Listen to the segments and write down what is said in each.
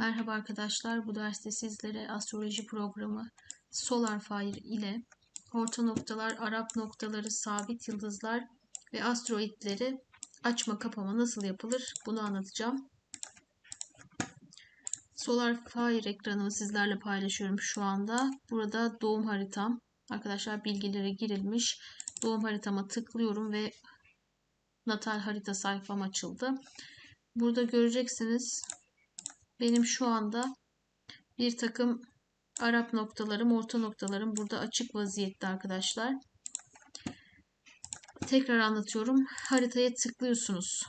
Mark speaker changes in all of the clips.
Speaker 1: Merhaba arkadaşlar. Bu derste sizlere astroloji programı Solar Fire ile orta noktalar, Arap noktaları, sabit yıldızlar ve asteroidleri açma kapama nasıl yapılır bunu anlatacağım. Solar Fire ekranımı sizlerle paylaşıyorum şu anda. Burada doğum haritam. Arkadaşlar bilgileri girilmiş. Doğum haritama tıklıyorum ve natal harita sayfam açıldı. Burada göreceksiniz benim şu anda bir takım Arap noktalarım, orta noktalarım burada açık vaziyette arkadaşlar. Tekrar anlatıyorum. Haritaya tıklıyorsunuz.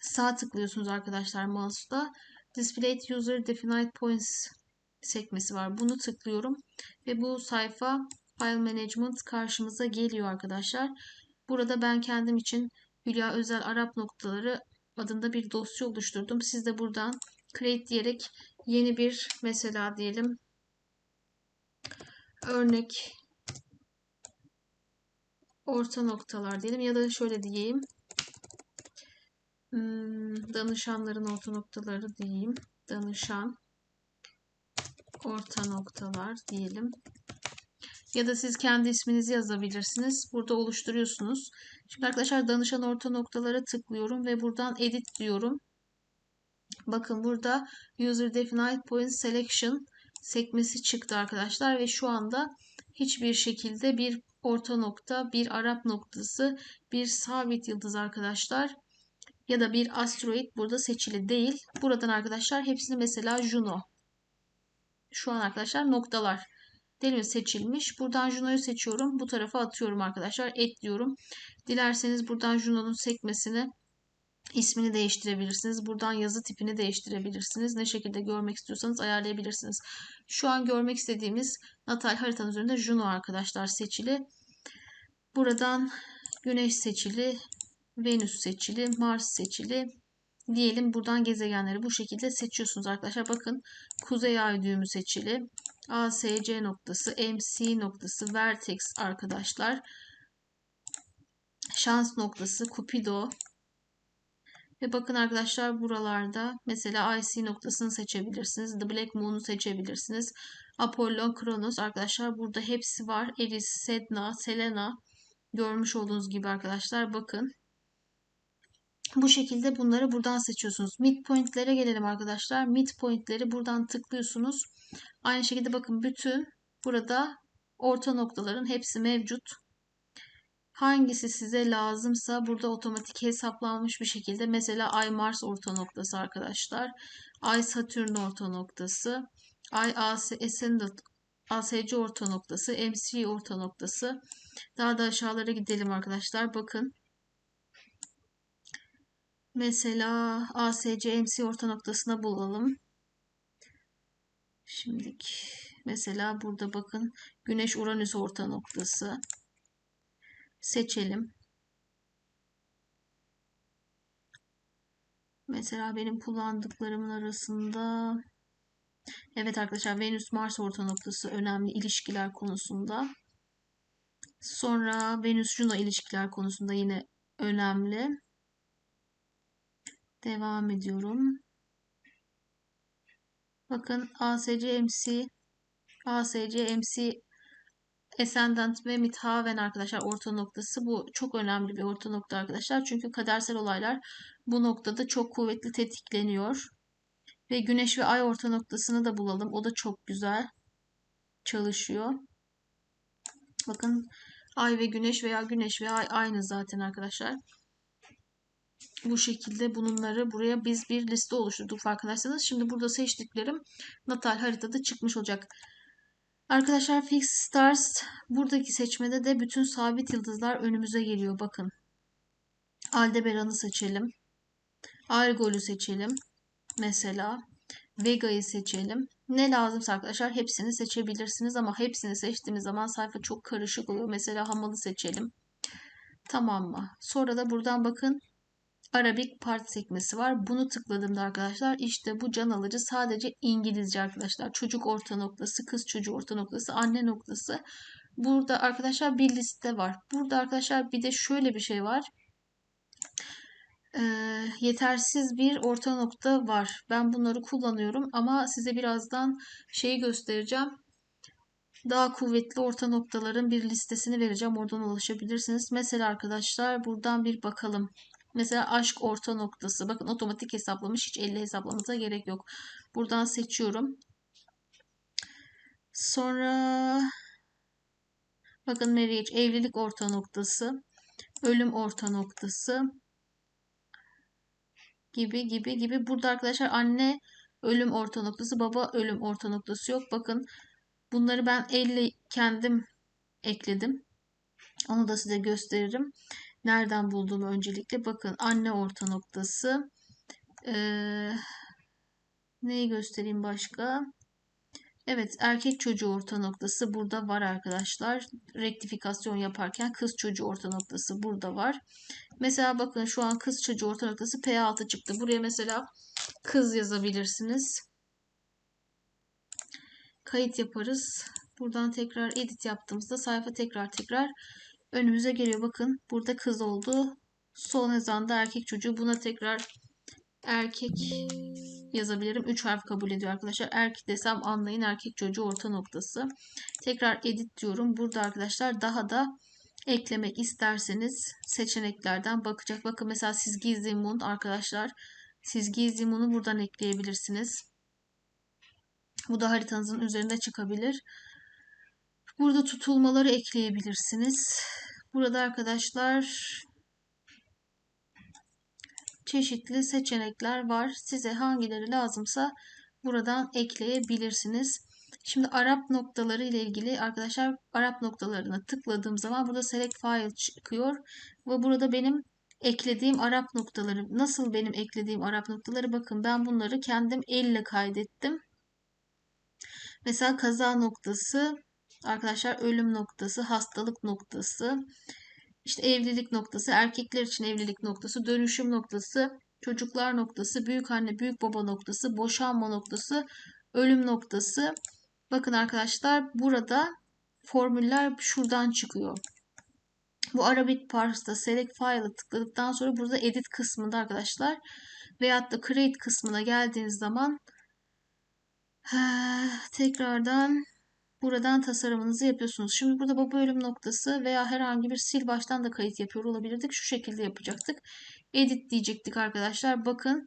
Speaker 1: Sağ tıklıyorsunuz arkadaşlar mouse'da. Display User Defined Points sekmesi var. Bunu tıklıyorum ve bu sayfa File Management karşımıza geliyor arkadaşlar. Burada ben kendim için Hülya Özel Arap noktaları adında bir dosya oluşturdum. Siz de buradan create diyerek yeni bir mesela diyelim. Örnek orta noktalar diyelim ya da şöyle diyeyim. Hmm, danışanların orta noktaları diyeyim. Danışan orta noktalar diyelim ya da siz kendi isminizi yazabilirsiniz. Burada oluşturuyorsunuz. Şimdi arkadaşlar danışan orta noktalara tıklıyorum ve buradan edit diyorum. Bakın burada user defined point selection sekmesi çıktı arkadaşlar ve şu anda hiçbir şekilde bir orta nokta, bir Arap noktası, bir sabit yıldız arkadaşlar ya da bir asteroid burada seçili değil. Buradan arkadaşlar hepsini mesela Juno. Şu an arkadaşlar noktalar Delil seçilmiş. Buradan Juno'yu seçiyorum. Bu tarafa atıyorum arkadaşlar. Et diyorum. Dilerseniz buradan Juno'nun sekmesini ismini değiştirebilirsiniz. Buradan yazı tipini değiştirebilirsiniz. Ne şekilde görmek istiyorsanız ayarlayabilirsiniz. Şu an görmek istediğimiz natal haritanın üzerinde Juno arkadaşlar seçili. Buradan Güneş seçili, Venüs seçili, Mars seçili. Diyelim buradan gezegenleri bu şekilde seçiyorsunuz arkadaşlar. Bakın Kuzey Ay düğümü seçili. ASC noktası, MC noktası, Vertex arkadaşlar. Şans noktası, Cupido. Ve bakın arkadaşlar buralarda mesela IC noktasını seçebilirsiniz. The Black Moon'u seçebilirsiniz. Apollon, Kronos arkadaşlar burada hepsi var. Eris, Sedna, Selena görmüş olduğunuz gibi arkadaşlar bakın. Bu şekilde bunları buradan seçiyorsunuz. Midpoint'lere gelelim arkadaşlar. Midpoint'leri buradan tıklıyorsunuz. Aynı şekilde bakın bütün burada orta noktaların hepsi mevcut. Hangisi size lazımsa burada otomatik hesaplanmış bir şekilde mesela Ay Mars orta noktası arkadaşlar. Ay Satürn orta noktası. Ay Ascendant ASC orta noktası, MC orta noktası. Daha da aşağılara gidelim arkadaşlar. Bakın Mesela ASC MC orta noktasına bulalım. Şimdilik mesela burada bakın Güneş Uranüs orta noktası. Seçelim. Mesela benim kullandıklarımın arasında Evet arkadaşlar Venüs Mars orta noktası önemli ilişkiler konusunda. Sonra Venüs Juno ilişkiler konusunda yine önemli. Devam ediyorum. Bakın ASC MC ASC MC Ascendant ve Midhaven arkadaşlar orta noktası. Bu çok önemli bir orta nokta arkadaşlar. Çünkü kadersel olaylar bu noktada çok kuvvetli tetikleniyor. Ve Güneş ve Ay orta noktasını da bulalım. O da çok güzel çalışıyor. Bakın Ay ve Güneş veya Güneş ve Ay aynı zaten arkadaşlar bu şekilde bunları buraya biz bir liste oluşturduk farkındaysanız. Şimdi burada seçtiklerim natal haritada çıkmış olacak. Arkadaşlar Fix Stars buradaki seçmede de bütün sabit yıldızlar önümüze geliyor. Bakın. Aldebaran'ı seçelim. Argol'ü seçelim. Mesela Vega'yı seçelim. Ne lazımsa arkadaşlar hepsini seçebilirsiniz ama hepsini seçtiğimiz zaman sayfa çok karışık oluyor. Mesela Hamal'ı seçelim. Tamam mı? Sonra da buradan bakın Arabik part sekmesi var. Bunu tıkladığımda arkadaşlar işte bu can alıcı sadece İngilizce arkadaşlar. Çocuk orta noktası, kız çocuğu orta noktası, anne noktası. Burada arkadaşlar bir liste var. Burada arkadaşlar bir de şöyle bir şey var. e, yetersiz bir orta nokta var. Ben bunları kullanıyorum ama size birazdan şeyi göstereceğim. Daha kuvvetli orta noktaların bir listesini vereceğim. Oradan ulaşabilirsiniz. Mesela arkadaşlar buradan bir bakalım. Mesela aşk orta noktası. Bakın otomatik hesaplamış. Hiç elle hesaplamanıza gerek yok. Buradan seçiyorum. Sonra bakın marriage evlilik orta noktası. Ölüm orta noktası gibi gibi gibi. Burada arkadaşlar anne ölüm orta noktası, baba ölüm orta noktası yok. Bakın bunları ben elle kendim ekledim. Onu da size gösteririm. Nereden bulduğumu öncelikle bakın anne orta noktası. Ee, neyi göstereyim başka? Evet erkek çocuğu orta noktası burada var arkadaşlar. Rektifikasyon yaparken kız çocuğu orta noktası burada var. Mesela bakın şu an kız çocuğu orta noktası P6 çıktı. Buraya mesela kız yazabilirsiniz. Kayıt yaparız. Buradan tekrar edit yaptığımızda sayfa tekrar tekrar önümüze geliyor. Bakın burada kız oldu. Sol hizanda erkek çocuğu. Buna tekrar erkek yazabilirim. 3 harf kabul ediyor arkadaşlar. Erkek desem anlayın erkek çocuğu orta noktası. Tekrar edit diyorum. Burada arkadaşlar daha da eklemek isterseniz seçeneklerden bakacak. Bakın mesela siz gizli mun arkadaşlar. Siz gizli munu buradan ekleyebilirsiniz. Bu da haritanızın üzerinde çıkabilir. Burada tutulmaları ekleyebilirsiniz. Burada arkadaşlar çeşitli seçenekler var. Size hangileri lazımsa buradan ekleyebilirsiniz. Şimdi Arap noktaları ile ilgili arkadaşlar Arap noktalarına tıkladığım zaman burada select file çıkıyor ve burada benim eklediğim Arap noktaları nasıl benim eklediğim Arap noktaları bakın ben bunları kendim elle kaydettim. Mesela kaza noktası arkadaşlar ölüm noktası, hastalık noktası, işte evlilik noktası, erkekler için evlilik noktası, dönüşüm noktası, çocuklar noktası, büyük anne, büyük baba noktası, boşanma noktası, ölüm noktası. Bakın arkadaşlar burada formüller şuradan çıkıyor. Bu Arabic Pars'ta Select File'ı tıkladıktan sonra burada Edit kısmında arkadaşlar veyahut da Create kısmına geldiğiniz zaman tekrardan buradan tasarımınızı yapıyorsunuz. Şimdi burada baba ölüm noktası veya herhangi bir sil baştan da kayıt yapıyor olabilirdik. Şu şekilde yapacaktık. Edit diyecektik arkadaşlar. Bakın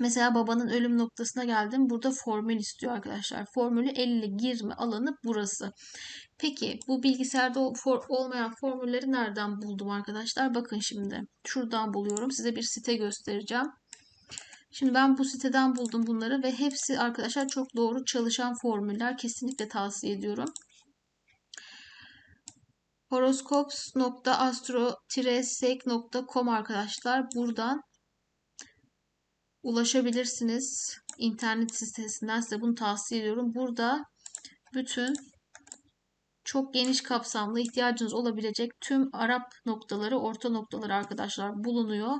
Speaker 1: Mesela babanın ölüm noktasına geldim. Burada formül istiyor arkadaşlar. Formülü elle girme alanı burası. Peki bu bilgisayarda olmayan formülleri nereden buldum arkadaşlar? Bakın şimdi. Şuradan buluyorum. Size bir site göstereceğim. Şimdi ben bu siteden buldum bunları ve hepsi arkadaşlar çok doğru çalışan formüller. Kesinlikle tavsiye ediyorum. Horoskops.astro-sek.com arkadaşlar. Buradan ulaşabilirsiniz. İnternet sitesinden size bunu tavsiye ediyorum. Burada bütün çok geniş kapsamlı ihtiyacınız olabilecek tüm Arap noktaları, orta noktaları arkadaşlar bulunuyor.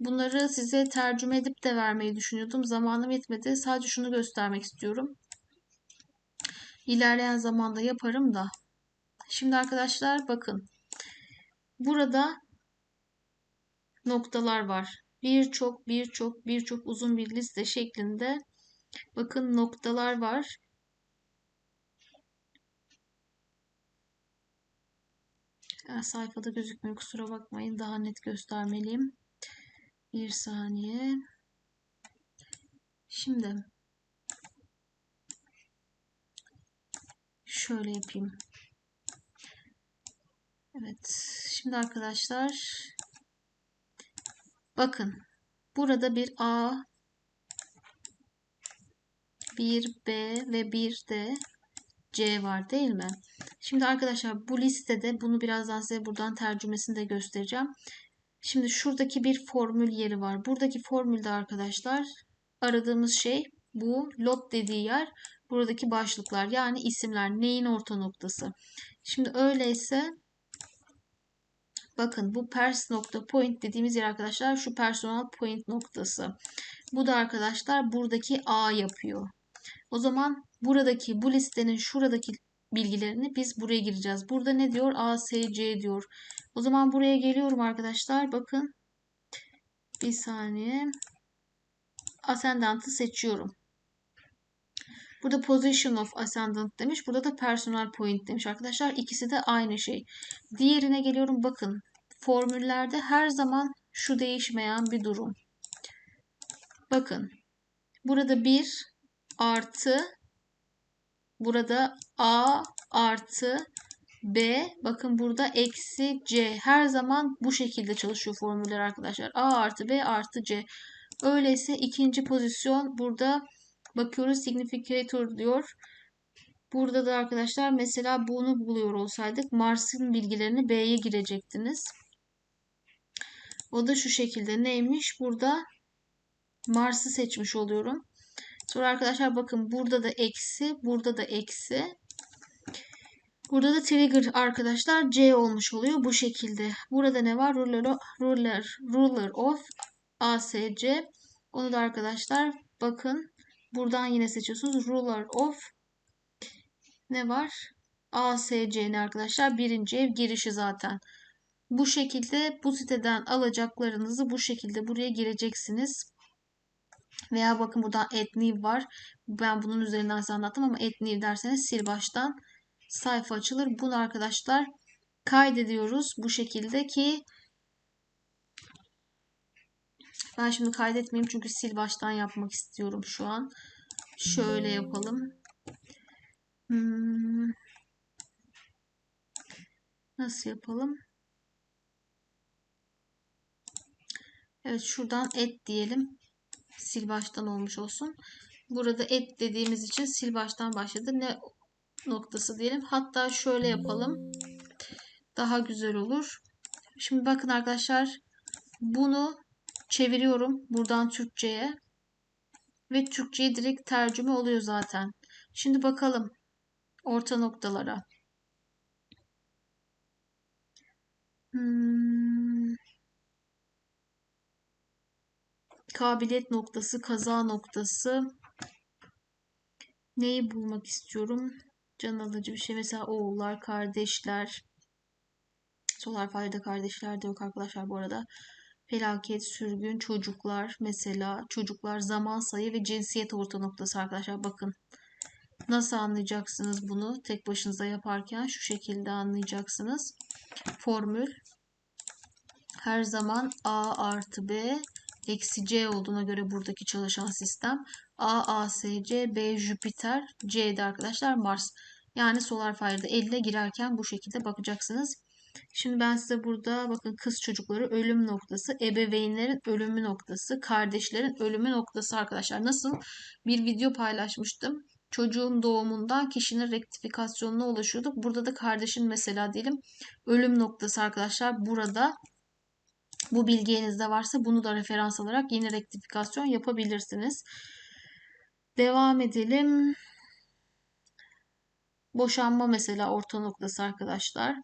Speaker 1: Bunları size tercüme edip de vermeyi düşünüyordum. Zamanım yetmedi. Sadece şunu göstermek istiyorum. İlerleyen zamanda yaparım da. Şimdi arkadaşlar bakın. Burada noktalar var birçok birçok birçok uzun bir liste şeklinde bakın noktalar var. Ya, sayfada gözükmüyor kusura bakmayın daha net göstermeliyim. Bir saniye. Şimdi şöyle yapayım. Evet. Şimdi arkadaşlar Bakın burada bir A, bir B ve bir de C var değil mi? Şimdi arkadaşlar bu listede bunu birazdan size buradan tercümesini de göstereceğim. Şimdi şuradaki bir formül yeri var. Buradaki formülde arkadaşlar aradığımız şey bu lot dediği yer buradaki başlıklar yani isimler neyin orta noktası. Şimdi öyleyse Bakın bu pers nokta point dediğimiz yer arkadaşlar şu personal point noktası. Bu da arkadaşlar buradaki A yapıyor. O zaman buradaki bu listenin şuradaki bilgilerini biz buraya gireceğiz. Burada ne diyor? A, S, C diyor. O zaman buraya geliyorum arkadaşlar. Bakın Bir saniye. Ascendant'ı seçiyorum. Burada position of ascendant demiş. Burada da personal point demiş arkadaşlar. İkisi de aynı şey. Diğerine geliyorum. Bakın formüllerde her zaman şu değişmeyen bir durum. Bakın. Burada 1 artı burada A artı B bakın burada eksi C her zaman bu şekilde çalışıyor formüller arkadaşlar. A artı B artı C. Öyleyse ikinci pozisyon burada bakıyoruz significator diyor. Burada da arkadaşlar mesela bunu buluyor olsaydık Mars'ın bilgilerini B'ye girecektiniz. O da şu şekilde neymiş? Burada Mars'ı seçmiş oluyorum. Sonra arkadaşlar bakın burada da eksi, burada da eksi. Burada da trigger arkadaşlar C olmuş oluyor bu şekilde. Burada ne var? Ruler, ruler, ruler of ASC. Onu da arkadaşlar bakın buradan yine seçiyorsunuz. Ruler of ne var? ASC'nin arkadaşlar birinci ev girişi zaten. Bu şekilde bu siteden alacaklarınızı bu şekilde buraya gireceksiniz. Veya bakın burada add var. Ben bunun üzerinden size anlattım ama add derseniz sil baştan sayfa açılır. Bunu arkadaşlar kaydediyoruz bu şekilde ki ben şimdi kaydetmeyeyim çünkü sil baştan yapmak istiyorum şu an. Şöyle yapalım. Hmm. Nasıl yapalım? Evet şuradan et diyelim. Sil baştan olmuş olsun. Burada et dediğimiz için sil baştan başladı. Ne noktası diyelim. Hatta şöyle yapalım. Daha güzel olur. Şimdi bakın arkadaşlar. Bunu çeviriyorum buradan Türkçe'ye. Ve Türkçe'ye direkt tercüme oluyor zaten. Şimdi bakalım orta noktalara. Hmm. Kabiliyet noktası, kaza noktası. Neyi bulmak istiyorum? Can alıcı bir şey. Mesela oğullar, kardeşler. Solar fayda kardeşler de yok arkadaşlar bu arada. Felaket, sürgün, çocuklar mesela. Çocuklar, zaman sayı ve cinsiyet orta noktası arkadaşlar. Bakın. Nasıl anlayacaksınız bunu? Tek başınıza yaparken şu şekilde anlayacaksınız. Formül. Her zaman A artı B eksi C olduğuna göre buradaki çalışan sistem A, A, C, B, Jüpiter, C'de arkadaşlar Mars. Yani Solar Fire'da elle girerken bu şekilde bakacaksınız. Şimdi ben size burada bakın kız çocukları ölüm noktası, ebeveynlerin ölümü noktası, kardeşlerin ölümü noktası arkadaşlar. Nasıl? Bir video paylaşmıştım. Çocuğun doğumundan kişinin rektifikasyonuna ulaşıyorduk. Burada da kardeşin mesela diyelim ölüm noktası arkadaşlar. Burada bu bilgi elinizde varsa bunu da referans alarak yeni rektifikasyon yapabilirsiniz. Devam edelim. Boşanma mesela orta noktası arkadaşlar.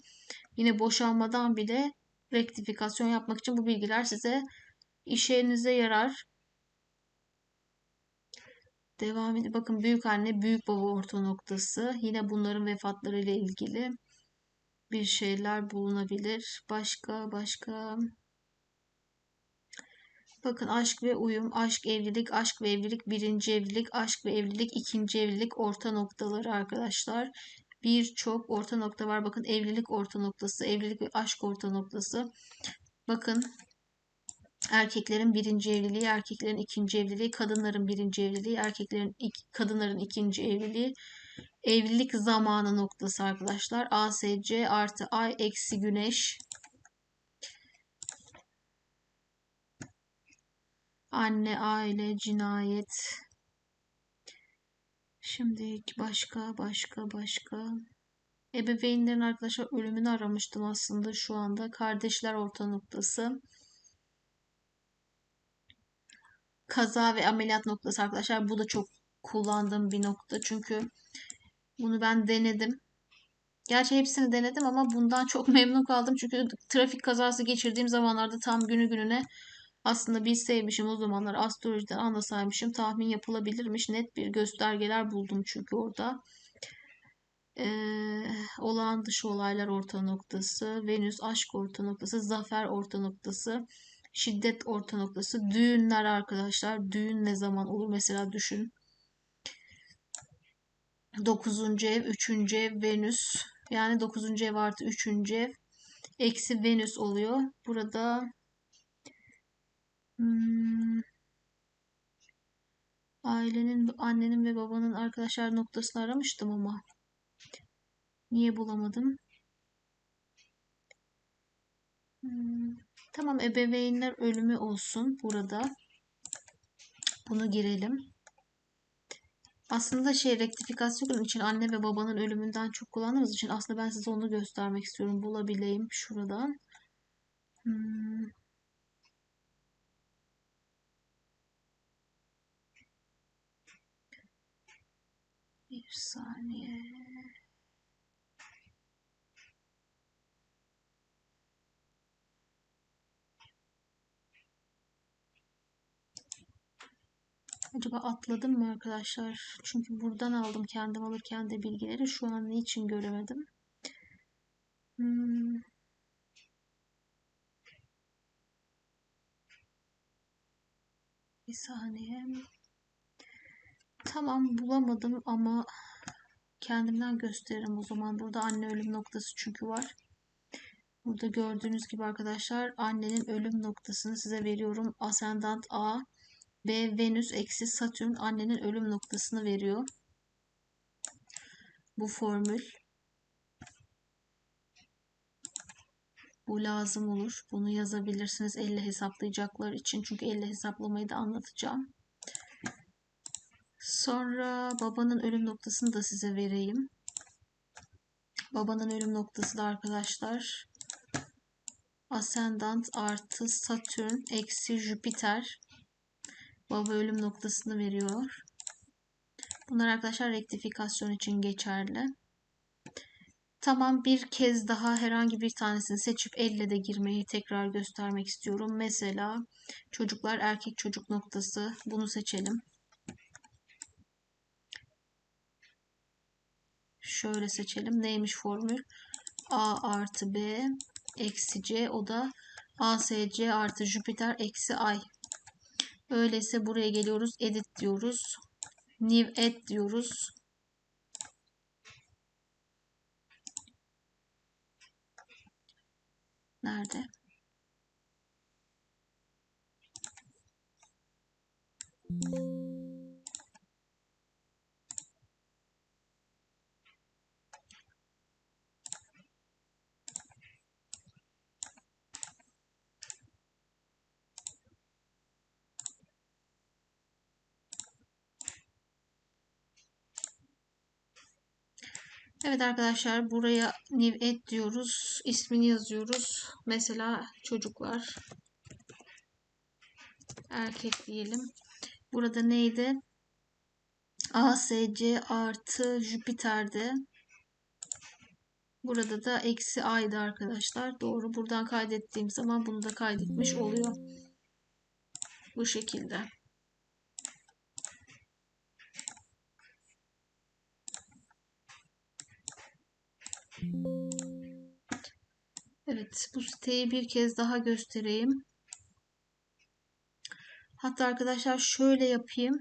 Speaker 1: Yine boşanmadan bile rektifikasyon yapmak için bu bilgiler size işinize yarar. Devam edin. Bakın büyük anne, büyük baba orta noktası. Yine bunların vefatları ile ilgili bir şeyler bulunabilir. Başka başka Bakın aşk ve uyum, aşk evlilik, aşk ve evlilik, birinci evlilik, aşk ve evlilik, ikinci evlilik orta noktaları arkadaşlar. Birçok orta nokta var. Bakın evlilik orta noktası, evlilik ve aşk orta noktası. Bakın erkeklerin birinci evliliği, erkeklerin ikinci evliliği, kadınların birinci evliliği, erkeklerin kadınların ikinci evliliği. Evlilik zamanı noktası arkadaşlar. ASC artı ay eksi güneş Anne, aile, cinayet. Şimdi başka, başka, başka. Ebeveynlerin arkadaşlar ölümünü aramıştım aslında şu anda. Kardeşler orta noktası. Kaza ve ameliyat noktası arkadaşlar. Bu da çok kullandığım bir nokta. Çünkü bunu ben denedim. Gerçi hepsini denedim ama bundan çok memnun kaldım. Çünkü trafik kazası geçirdiğim zamanlarda tam günü gününe aslında bilseymişim o zamanlar astrolojiden anlasaymışım tahmin yapılabilirmiş. Net bir göstergeler buldum çünkü orada. Ee, olağan dışı olaylar orta noktası, Venüs aşk orta noktası, zafer orta noktası, şiddet orta noktası. Düğünler arkadaşlar. Düğün ne zaman olur mesela düşün. 9. ev, 3. ev Venüs. Yani 9. ev artı 3. ev eksi Venüs oluyor. Burada hmm, ailenin, annenin ve babanın arkadaşlar noktasını aramıştım ama niye bulamadım? Hmm, tamam ebeveynler ölümü olsun burada. Bunu girelim. Aslında şey rektifikasyon için anne ve babanın ölümünden çok kullandığımız için aslında ben size onu göstermek istiyorum. Bulabileyim şuradan. Hmm. Bir saniye. Acaba atladım mı arkadaşlar? Çünkü buradan aldım kendim alırken de bilgileri. Şu an niçin göremedim? Hmm. Bir saniye. Tamam bulamadım ama kendimden gösteririm o zaman. Burada anne ölüm noktası çünkü var. Burada gördüğünüz gibi arkadaşlar annenin ölüm noktasını size veriyorum. Ascendant A ve Venüs eksi Satürn annenin ölüm noktasını veriyor. Bu formül. Bu lazım olur. Bunu yazabilirsiniz elle hesaplayacaklar için. Çünkü elle hesaplamayı da anlatacağım. Sonra babanın ölüm noktasını da size vereyim. Babanın ölüm noktası da arkadaşlar Ascendant artı Satürn eksi Jüpiter baba ölüm noktasını veriyor. Bunlar arkadaşlar rektifikasyon için geçerli. Tamam bir kez daha herhangi bir tanesini seçip elle de girmeyi tekrar göstermek istiyorum. Mesela çocuklar erkek çocuk noktası bunu seçelim. Şöyle seçelim. Neymiş formül? A artı B eksi C o da ASC artı Jüpiter eksi Ay. Öyleyse buraya geliyoruz. Edit diyoruz. New add diyoruz. Nerede? Evet arkadaşlar buraya new add diyoruz. İsmini yazıyoruz. Mesela çocuklar erkek diyelim. Burada neydi? ASC artı Jüpiter'de. Burada da eksi aydı arkadaşlar. Doğru. Buradan kaydettiğim zaman bunu da kaydetmiş oluyor. Bu şekilde. Evet, bu siteyi bir kez daha göstereyim. Hatta arkadaşlar şöyle yapayım.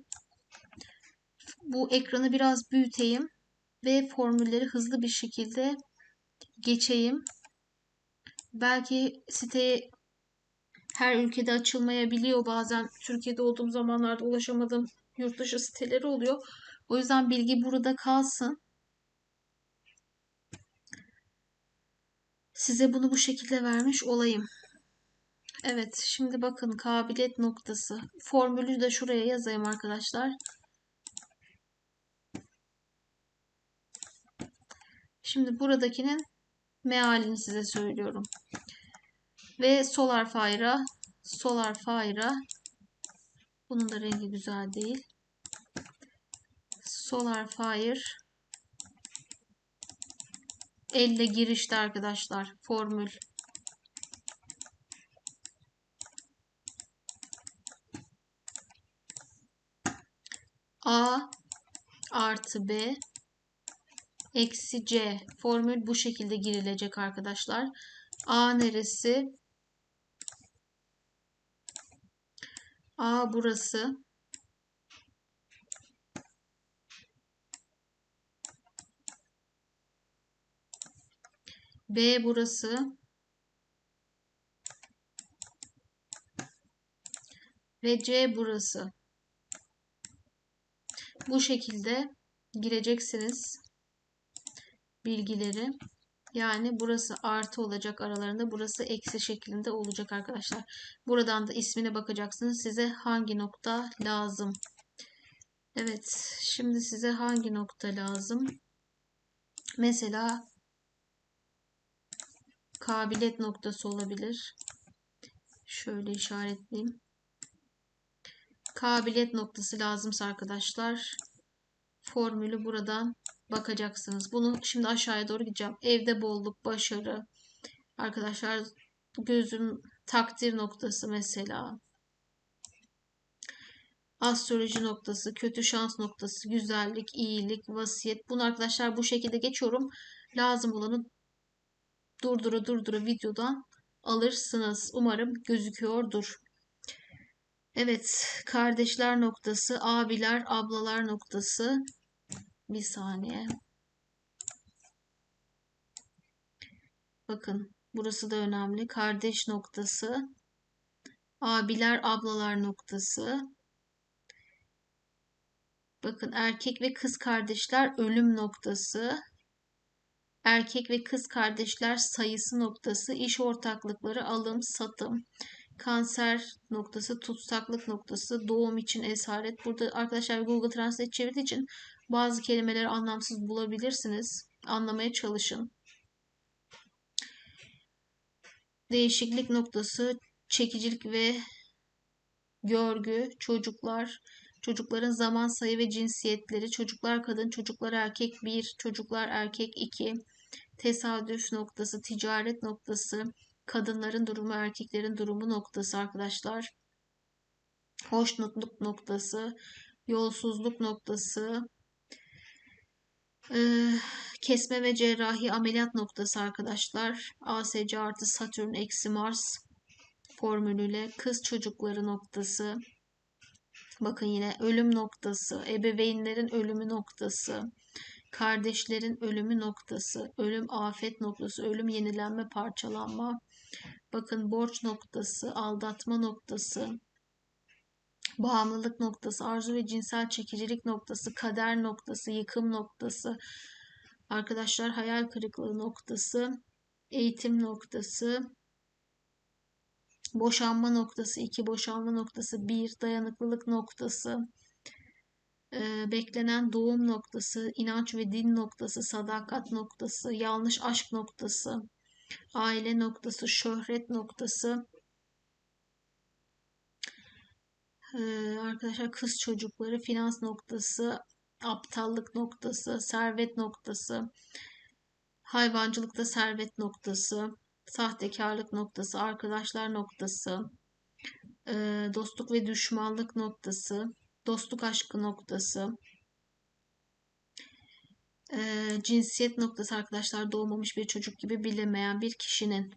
Speaker 1: Bu ekranı biraz büyüteyim ve formülleri hızlı bir şekilde geçeyim. Belki site her ülkede açılmayabiliyor. Bazen Türkiye'de olduğum zamanlarda ulaşamadığım yurt dışı siteleri oluyor. O yüzden bilgi burada kalsın. Size bunu bu şekilde vermiş olayım. Evet şimdi bakın kabiliyet noktası. Formülü de şuraya yazayım arkadaşlar. Şimdi buradakinin mealini size söylüyorum. Ve Solar Fire'a Solar Fire'a bunun da rengi güzel değil. Solar Fire elle girişte arkadaşlar formül. A artı B eksi C formül bu şekilde girilecek arkadaşlar. A neresi? A burası. B burası. Ve C burası. Bu şekilde gireceksiniz bilgileri. Yani burası artı olacak aralarında. Burası eksi şeklinde olacak arkadaşlar. Buradan da ismine bakacaksınız. Size hangi nokta lazım? Evet. Şimdi size hangi nokta lazım? Mesela kabiliyet noktası olabilir. Şöyle işaretleyeyim. Kabiliyet noktası lazımsa arkadaşlar formülü buradan bakacaksınız. Bunu şimdi aşağıya doğru gideceğim. Evde bolluk, başarı. Arkadaşlar gözüm takdir noktası mesela. Astroloji noktası, kötü şans noktası, güzellik, iyilik, vasiyet. Bunu arkadaşlar bu şekilde geçiyorum. Lazım olanı durdura durdura videodan alırsınız. Umarım gözüküyordur. Evet, kardeşler noktası, abiler, ablalar noktası. Bir saniye. Bakın, burası da önemli. Kardeş noktası, abiler, ablalar noktası. Bakın, erkek ve kız kardeşler ölüm noktası. Erkek ve kız kardeşler sayısı noktası, iş ortaklıkları, alım, satım kanser noktası, tutsaklık noktası, doğum için esaret. Burada arkadaşlar Google Translate çevirdiği için bazı kelimeleri anlamsız bulabilirsiniz. Anlamaya çalışın. Değişiklik noktası, çekicilik ve görgü, çocuklar, çocukların zaman sayı ve cinsiyetleri, çocuklar kadın, çocuklar erkek 1, çocuklar erkek 2, tesadüf noktası, ticaret noktası, kadınların durumu, erkeklerin durumu noktası arkadaşlar. Hoşnutluk noktası, yolsuzluk noktası, ee, kesme ve cerrahi ameliyat noktası arkadaşlar. ASC artı Satürn eksi Mars formülüyle kız çocukları noktası. Bakın yine ölüm noktası, ebeveynlerin ölümü noktası, kardeşlerin ölümü noktası, ölüm afet noktası, ölüm yenilenme parçalanma, Bakın borç noktası, aldatma noktası, bağımlılık noktası, arzu ve cinsel çekicilik noktası, kader noktası, yıkım noktası, arkadaşlar hayal kırıklığı noktası, eğitim noktası, boşanma noktası, iki boşanma noktası, bir dayanıklılık noktası, e, beklenen doğum noktası, inanç ve din noktası, sadakat noktası, yanlış aşk noktası, aile noktası, şöhret noktası, ee, arkadaşlar kız çocukları, finans noktası, aptallık noktası, servet noktası, hayvancılıkta servet noktası, sahtekarlık noktası, arkadaşlar noktası, e, dostluk ve düşmanlık noktası, dostluk aşkı noktası, e, cinsiyet noktası arkadaşlar doğmamış bir çocuk gibi bilinmeyen bir kişinin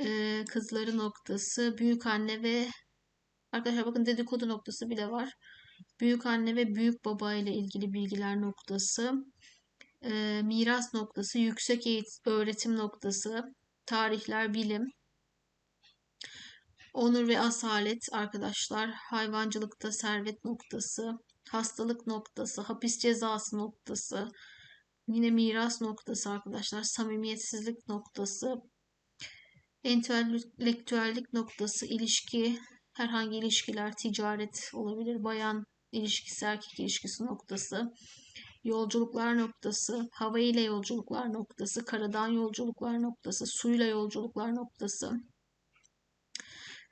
Speaker 1: e, kızları noktası, büyük anne ve arkadaşlar bakın dedikodu noktası bile var. Büyük anne ve büyük baba ile ilgili bilgiler noktası, e, miras noktası, yüksek eğitim, öğretim noktası, tarihler, bilim, onur ve asalet arkadaşlar, hayvancılıkta servet noktası, hastalık noktası, hapis cezası noktası, yine miras noktası arkadaşlar, samimiyetsizlik noktası, entelektüellik noktası, ilişki, herhangi ilişkiler, ticaret olabilir, bayan ilişkisi, erkek ilişkisi noktası, yolculuklar noktası, hava ile yolculuklar noktası, karadan yolculuklar noktası, suyla yolculuklar noktası,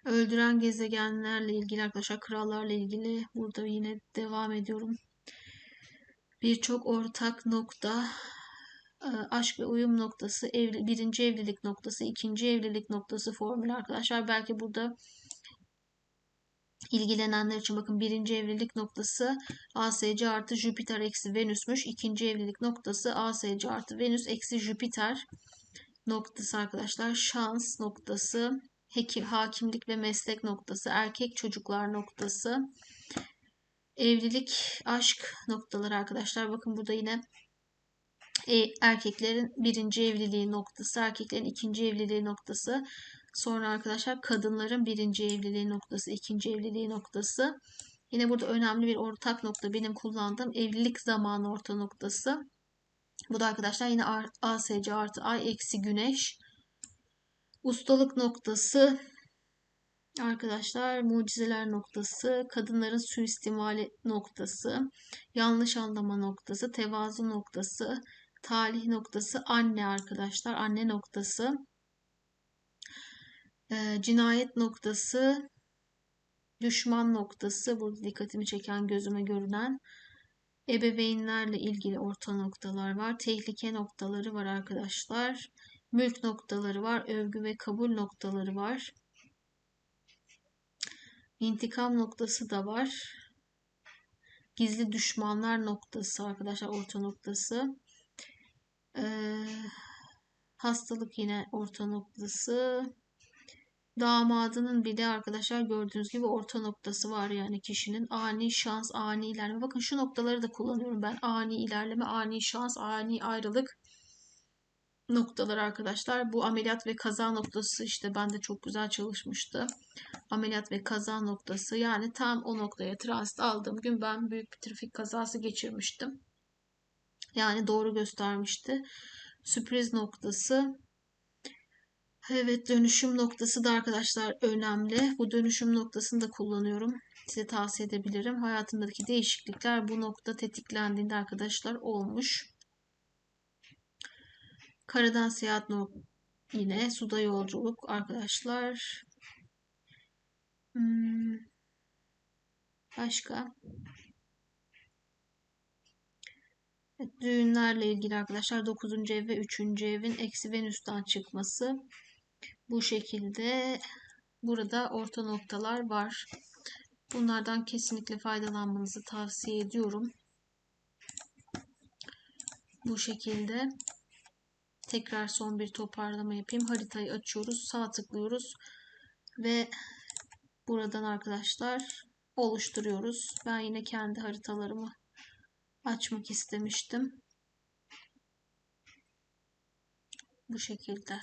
Speaker 1: öldüren gezegenlerle ilgili arkadaşlar krallarla ilgili burada yine devam ediyorum. Birçok ortak nokta e, aşk ve uyum noktası, evli, birinci evlilik noktası, ikinci evlilik noktası formülü arkadaşlar. Belki burada ilgilenenler için bakın birinci evlilik noktası ASC artı Jüpiter eksi Venüs'müş. İkinci evlilik noktası ASC artı Venüs eksi Jüpiter noktası arkadaşlar. Şans noktası, heki- hakimlik ve meslek noktası, erkek çocuklar noktası, evlilik, aşk noktaları arkadaşlar. Bakın burada yine e, erkeklerin birinci evliliği noktası, erkeklerin ikinci evliliği noktası. Sonra arkadaşlar kadınların birinci evliliği noktası, ikinci evliliği noktası. Yine burada önemli bir ortak nokta benim kullandığım evlilik zamanı orta noktası. Bu da arkadaşlar yine ASC artı ay eksi güneş. Ustalık noktası arkadaşlar mucizeler noktası, kadınların suistimali noktası, yanlış anlama noktası, tevazu noktası, talih noktası, anne arkadaşlar, anne noktası, e, cinayet noktası, düşman noktası, burada dikkatimi çeken gözüme görünen, ebeveynlerle ilgili orta noktalar var, tehlike noktaları var arkadaşlar, mülk noktaları var, övgü ve kabul noktaları var. İntikam noktası da var. Gizli düşmanlar noktası arkadaşlar orta noktası. Ee, hastalık yine orta noktası. Damadının bir de arkadaşlar gördüğünüz gibi orta noktası var yani kişinin ani şans, ani ilerleme. Bakın şu noktaları da kullanıyorum ben. Ani ilerleme, ani şans, ani ayrılık noktalar arkadaşlar. Bu ameliyat ve kaza noktası işte bende çok güzel çalışmıştı. Ameliyat ve kaza noktası yani tam o noktaya transit aldığım gün ben büyük bir trafik kazası geçirmiştim. Yani doğru göstermişti. Sürpriz noktası. Evet dönüşüm noktası da arkadaşlar önemli. Bu dönüşüm noktasını da kullanıyorum. Size tavsiye edebilirim. Hayatımdaki değişiklikler bu nokta tetiklendiğinde arkadaşlar olmuş. Karadan seyahat yine suda yolculuk arkadaşlar. Hmm. Başka? Düğünlerle ilgili arkadaşlar 9. ev ve 3. evin eksi Venüs'ten çıkması. Bu şekilde burada orta noktalar var. Bunlardan kesinlikle faydalanmanızı tavsiye ediyorum. Bu şekilde. Tekrar son bir toparlama yapayım. Haritayı açıyoruz. Sağ tıklıyoruz. Ve buradan arkadaşlar oluşturuyoruz. Ben yine kendi haritalarımı açmak istemiştim. Bu şekilde.